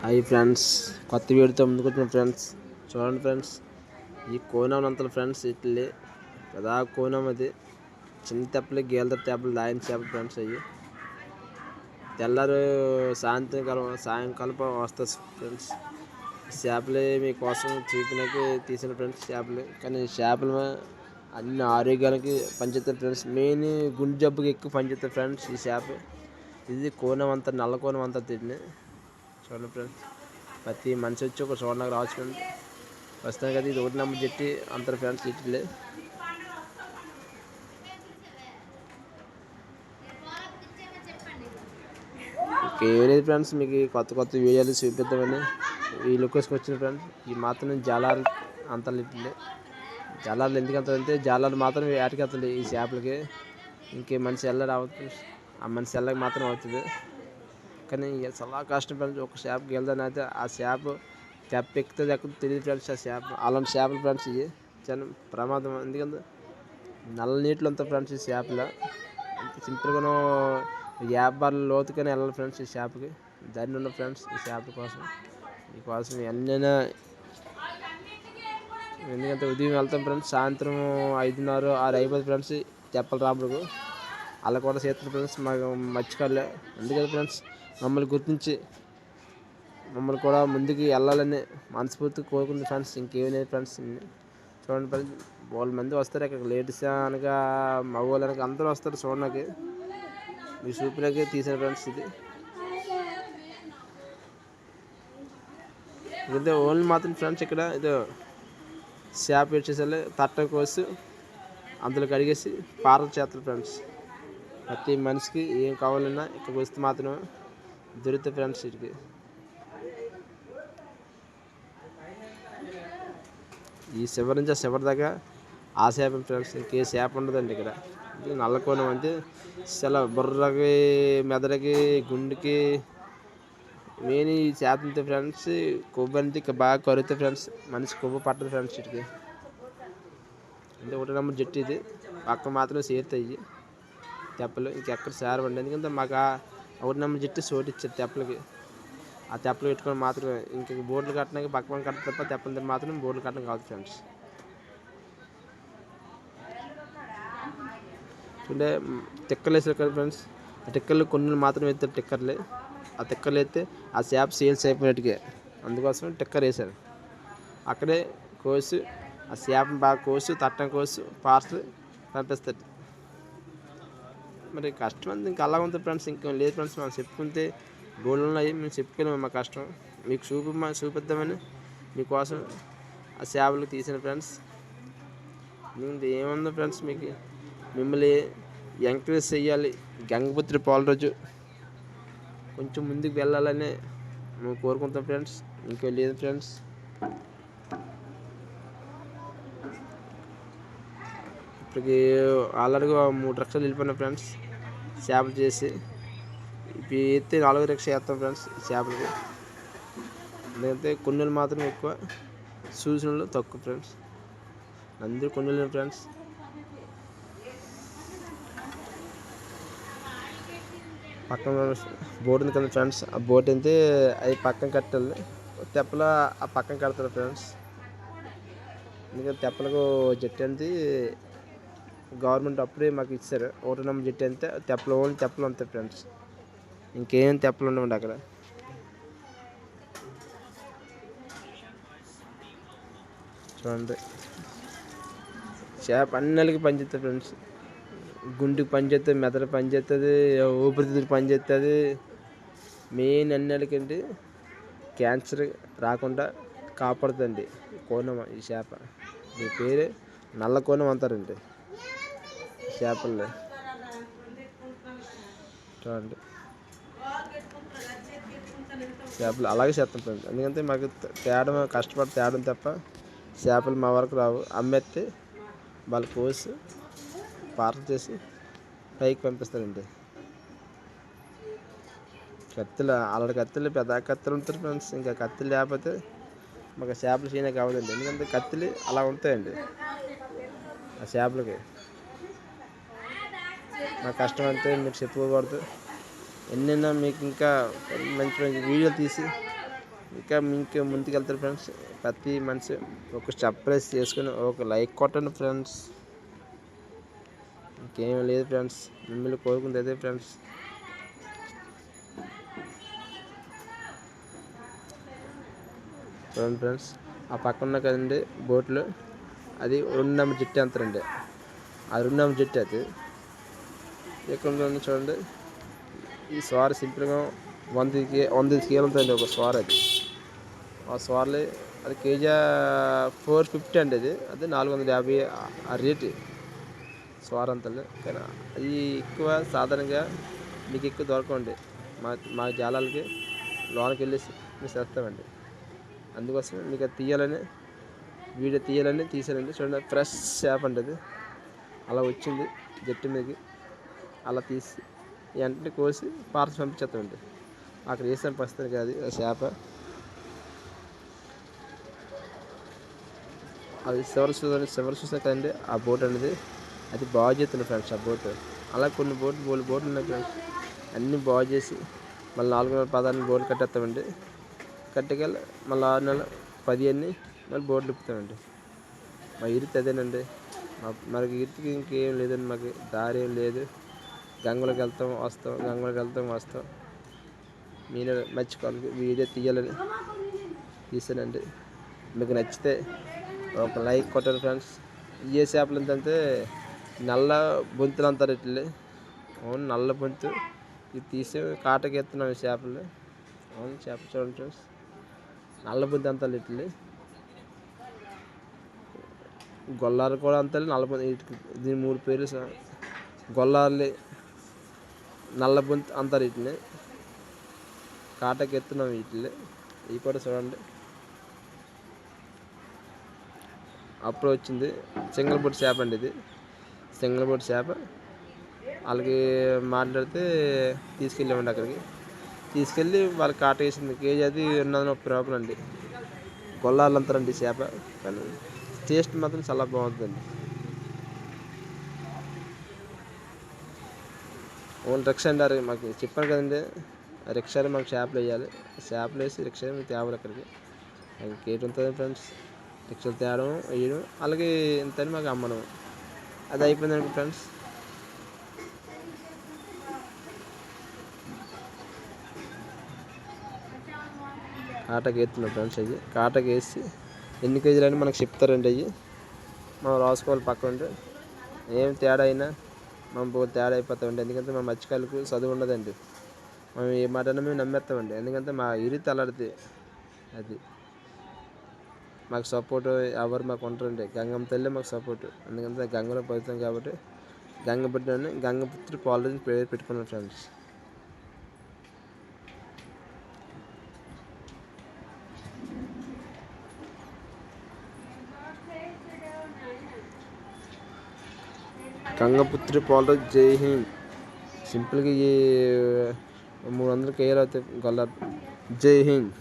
Hi friends కొత్త వీడియోతో ముందుకు వచ్చిన ఫ్రెండ్స్ చూడండి ఫ్రెండ్స్ ఈ కోనం అంతలు ఫ్రెండ్స్ ఇట్లే పెదా కోనం అది. చిన్న తెప్పలు గీలత తెప్పలు దాయిన చేపలు ఫ్రెండ్స్ అవి తెల్లారు సాయంత్రకాలం సాయంకాలం వస్తుంది ఫ్రెండ్స్. చేపలు మీకోసం చూపినకి తీసిన ఫ్రెండ్స్ చేపలు. కానీ చేపలు అన్ని ఆరోగ్యానికి పనిచేస్తారు ఫ్రెండ్స్. మెయిన్ గుండె జబ్బుకి ఎక్కువ పనిచేస్తారు ఫ్రెండ్స్ ఈ చేప. ఇది కోనం అంతా నల్ల కోనం అంతా తిని చూడండి ఫ్రెండ్స్ ప్రతి మనిషి వచ్చి ఒక చూడడానికి రావచ్చు ఫ్రెండ్స్ వస్తాను కదా ఇది ఒకటి నెంబర్ చెట్టి అంటారు ఫ్రెండ్స్ ఇట్లే ఇంకేం లేదు ఫ్రెండ్స్ మీకు కొత్త కొత్త వీడియోలు చూపిద్దామని ఈ లొకేషన్కి వచ్చిన ఫ్రెండ్స్ ఈ మాత్రం జాలాలు అంత ఇట్లే జాలాలు ఎందుకు వెళ్తారంటే జాలాలు మాత్రం వేటకి వెళ్తుంది ఈ చేపలకి. ఇంకే మనిషి వెళ్ళ ఆ మనిషి వెళ్ళకి మాత్రం అవుతుంది. కానీ చాలా కష్టం ఫ్రెండ్స్ ఒక చేపకి వెళ్దాని అయితే ఆ చేప తెప్ప ఎక్కుతుంది ఎక్కడ తెలియదు ఫ్రెండ్స్ ఆ చేప అలాంటి షాపులు ఫ్రెండ్స్ ఇవి. చాలా ప్రమాదం. ఎందుకంటే నల్ల నీటిలో ఉంటాయి ఫ్రెండ్స్ ఈ చేపలు సింపుల్గాను యాభై లోతుగానే వెళ్ళాలి ఫ్రెండ్స్ ఈ షాప్కి దాన్ని ఉన్న ఫ్రెండ్స్ ఈ షాప్ కోసం. మీకోసం ఎన్నైనా ఎందుకంటే ఉదయం వెళ్తాం ఫ్రెండ్స్. సాయంత్రం ఐదున్నర ఆరు అయిపోతుంది ఫ్రెండ్స్ తెప్పలు రాబడుకు. అలా కూడా చేస్తారు ఫ్రెండ్స్. మాకు మర్చిపోలే అందుకని ఫ్రెండ్స్ మమ్మల్ని గుర్తించి మమ్మల్ని కూడా ముందుకు వెళ్ళాలని మనస్ఫూర్తిగా కోరుకుంది ఫ్రెండ్స్. ఇంకేమీ లేదు ఫ్రెండ్స్. చూడండి ఫ్రెండ్స్. వాళ్ళ మంది వస్తారు ఇక్కడ. లేడీస్ అనగా మగవాళ్ళు అనగా అందరూ వస్తారు చూడడానికి. మీ చూపులకి తీసిన ఫ్రెండ్స్ ఇది. ఇదే ఓన్లీ మాత్రం ఫ్రెండ్స్ ఇక్కడ ఇది షాప్ వచ్చేసరి తట్ట కోసి అందులో కడిగేసి పార్లు చేస్తారు ఫ్రెండ్స్. ప్రతి మనిషికి ఏం కావాలన్నా ఇక్కడికి వస్తే మాత్రం దొరుకుతాయి ఫ్రెండ్స్ இருக்குது ఈ శివరి నుంచి ఆ శివరి దాకా ఆ చేప ఫ్రెండ్స్ ఇంకే చేప ఉండదండి ఇక్కడ. ఇది నల్లకోణం అంటే చాలా బుర్రకి మెదడుకి గుండెకి మెయిన్ ఈ చేప ఫ్రెండ్స్ కొవ్వు అనేది బాగా కరుగుతాయి ఫ్రెండ్స్ మనిషి కొవ్వు పట్టదు ఫ్రెండ్స్ ఇటుకి అంటే ఒకటి నెంబర్ జట్టు ఇది. పక్క మాత్రం చేరుతాయి తెప్పలు ఇంకెక్కడ చేరవండి ఎందుకంటే మాకు ఒకటి నమ్మ జట్టు సోటు ఇచ్చారు తెప్పలకి. ఆ తెప్పలు పెట్టుకొని మాత్రం ఇంక బోర్డులు కట్టడానికి పక్కన కట్ట తప్ప తెప్పలు తిరిగి మాత్రం బోర్డులు కట్టడం కాదు ఫ్రెండ్స్ అంటే టిక్కర్లు వేసారు కదా ఫ్రెండ్స్ ఆ టిక్కర్లు కొన్ని మాత్రం వేస్తారు టిక్కర్లు ఆ టిక్కర్లు అయితే ఆ చేప సేల్స్ అయిపోయినట్టుగా అందుకోసం టిక్కర్ వేశారు. అక్కడే కోసి ఆ చేపను బాగా కోసి తట్టం కోసి పార్సల్ పంపిస్తారు. మరి కష్టం అంతా ఇంకా అలా ఉంది ఫ్రెండ్స్ ఇంకేం లేదు ఫ్రెండ్స్ మనం చెప్పుకుంటే గోల్డ్ ఉన్నాయి మేము చెప్పుకోలేము మా కష్టం. మీకు చూపి మా చూపిద్దామని మీకోసం ఆ సేవలు తీసిన ఫ్రెండ్స్ ముందు ఏముందో ఫ్రెండ్స్ మీకు? మిమ్మల్ని ఎంకరేజ్ చేయాలి. గంగపుత్రి రోజు. కొంచెం ముందుకు వెళ్ళాలని మేము కోరుకుంటాం ఫ్రెండ్స్ ఇంకో లేదు ఫ్రెండ్స్ ఇప్పటికి ఆల్రెడీగా మూడు లక్షలు వెళ్ళిపోయినా ఫ్రెండ్స్ చేపలు చేసి ఇప్పుడు ఎత్తే నాలుగు రక్ష వేస్తాం ఫ్రెండ్స్ చేపలకి. ఎందుకంటే కొన్నులు మాత్రం ఎక్కువ సూచనలు తక్కువ ఫ్రెండ్స్ అందరూ కొన్నులు ఫ్రెండ్స్ పక్కన బోట్ ఉంది కదా ఫ్రెండ్స్ ఆ బోట్ అయితే అది పక్కన కట్టాలి. తెప్పల ఆ పక్కన కడతారు ఫ్రెండ్స్ ఎందుకంటే తెప్పలకు జట్టు అనేది గవర్నమెంట్ అప్పుడే మాకు ఇచ్చారు. ఒకటి నెంబర్ జట్టు అంతే తెప్పలు ఓన్లీ తెప్పలు అంతే ఫ్రెండ్స్ ఇంకేం తెప్పలు ఉండవండి అక్కడ. చూడండి. చేప అన్నలకి పనిచేస్తుంది ఫ్రెండ్స్ గుండెకి పనిచేస్తుంది మెదడు పనిచేస్తుంది ఊపిరితిత్తులు పనిచేస్తుంది మెయిన్ అన్నిటికంటే క్యాన్సర్ రాకుండా కాపాడుతుంది కోనం ఈ చేప. మీ పేరే నల్ల కోనం అంటారండి. చేపలు. చూడండి. చేపలు అలాగే చేస్తాం ఫ్రెండ్స్. ఎందుకంటే మాకు తేడం కష్టపడి తేడం తప్ప చేపలు మా వరకు రావు. అమ్మెత్తి వాళ్ళు కోసి పార్సల్ చేసి పైకి పంపిస్తారండి. కత్తులు అలాంటి కత్తులు పెద్ద కత్తులు ఉంటారు ఫ్రెండ్స్. ఇంకా కత్తులు లేకపోతే మాకు చేపలు చేయనే కావాలండి ఎందుకంటే కత్తులు అలా ఉంటాయండి. ఆ చేపలకి. మా కష్టం అంటే మీకు చెప్పుకోకూడదు. ఎన్నైనా మీకు ఇంకా మంచి మంచి వీడియోలు తీసి ఇంకా మీకు ముందుకెళ్తారు ఫ్రెండ్స్. ప్రతి మనిషి ఒక సర్ప్రైజ్ చేసుకుని ఒక లైక్ కొట్టండి ఫ్రెండ్స్. ఇంకేం లేదు ఫ్రెండ్స్. మిమ్మల్ని కోరుకుంది అదే ఫ్రెండ్స్. చూడండి ఫ్రెండ్స్. ఆ పక్కన ఉన్న కదండి బోట్లు. అది రెండు నెంబర్ జట్టు అంటారండి. ఆ రెండు నెంబర్ జట్టు అది. ఇక్కడ చూడండి. ఈ స్వార్ సింపుల్గా వంద కే- వంద ఉంటుంది ఒక స్వార్ అది. ఆ స్వార్లు అది కేజీ ఫోర్ ఫిఫ్టీ అండి అది. అది నాలుగు వందల యాభై ఆ- రేటు. స్వార్ అంతలు. కానీ అది ఎక్కువ సాధారణంగా మీకు ఎక్కువ దొరకండి మా మా జాలాలకి లోనకి వెళ్ళి మేము చేస్తామండి. అందుకోసం మీకు అది తీయాలని వీడియో తీయాలని తీసానండి. చూడండి ఫ్రెష్ చేప అండి అది. అలా వచ్చింది జట్టు మీదకి. అలా తీసి వెంటనే కోసి పార్సల్ పంపించేస్తామండి. అక్కడ వేసిన ప్రస్తుతానికి కాదు ఆ చేప. అది చివరి చూడండి చివరి చూసా కదండి ఆ బోట్ అనేది అది బాగు చేస్తుంది ఫ్రెండ్స్ ఆ బోట్. అలా కొన్ని బోట్లు బోల్ బోట్లు ఉన్నాయి ఫ్రెండ్స్. అన్నీ బాగు చేసి మళ్ళీ నాలుగు వందల పదహారు బోట్లు కట్టేస్తామండి. కట్టగల మళ్ళీ ఆరు నెలలు పదిహేను మళ్ళీ బోట్లు ఇప్పుతామండి. మా ఇరుతి అదేనండి. మా మనకి ఇరుతికి ఇంకేం లేదండి మాకు దారి ఏం లేదు. గంగులకు వెళ్తాం వస్తాం గంగలోకి వెళ్తాం వస్తాం. మీరు మర్చిపోవాలి వీడియో తీయాలని తీసానండి. మీకు నచ్చితే ఒక లైక్ కొట్టండి ఫ్రెండ్స్. ఏ చేపలు ఏంటంటే నల్ల బొంతులు అంటారు ఇట్లా అవును నల్ల బొంతు. ఇది తీసి కాటకి ఎత్తున్నాం ఈ చేపలు అవును చేప చూడండి ఫ్రెండ్స్. నల్ల బొంతు అంటారు ఇట్లా గొల్లారు కూడా అంతే నల్ల బొంతు. దీని మూడు పేర్లు గొల్లార్లే నల్ల బొంతు అంటారు వీటిని కాటకి ఎత్తున్నాం వీటిని ఇవి కూడా చూడండి. అప్పుడు వచ్చింది సింగల్ బొట్టు చేప అండి ఇది. సింగల్ బొట్టు చేప. వాళ్ళకి మాట్లాడితే తీసుకెళ్ళామండి అక్కడికి. తీసుకెళ్ళి వాళ్ళకి కాట వేసింది. కేజీ అది ఉన్నదని ఒక ప్రాబ్లం అండి. గొల్లాలు అంటారండి చేప. కానీ టేస్ట్ మాత్రం చాలా బాగుంటుందండి ఓన్ రిక్షా అంటారు మాకు చెప్పాను కదండి. ఆ రిక్షాలో మాకు షాప్లో వేయాలి. షాప్లో వేసి రిక్షా మీకు తేవాలి అక్కడికి. ఇంకేటి ఉంటుంది ఫ్రెండ్స్. రిక్షాలు తేవడం వేయడం అలాగే ఇంతని మాకు అమ్మడం. అది అయిపోయిందండి ఫ్రెండ్స్. కాటకి వేస్తున్నాం ఫ్రెండ్స్ అవి కాటకి వేసి ఎన్ని కేజీలు అని మనకు చెప్తారండి అవి. మనం రాసుకోవాలి పక్క ఉంటే. ఏం తేడా అయినా మనం పోతే తేడా అయిపోతామండి ఎందుకంటే మా మత్స్యకారులకు చదువు ఉండదండి. మనం ఏ మాటను మేము నమ్మేస్తామండి. ఎందుకంటే మా ఇరి తలాడితే అది. మాకు సపోర్ట్ ఎవరు మాకు ఉంటారండి గంగమ్మ తల్లి మాకు సపోర్ట్. ఎందుకంటే గంగలో పోతాం కాబట్టి గంగ పుట్టిన గంగపుత్రి పాలరాజు పేరు పెట్టుకున్నాం ఫ్రెండ్స్. గంగపుత్రి పాలు జై హింద్. సింపుల్గా ఈ మూడు వందలకి కేజీలు అవుతాయి గొల్ల జై హింద్.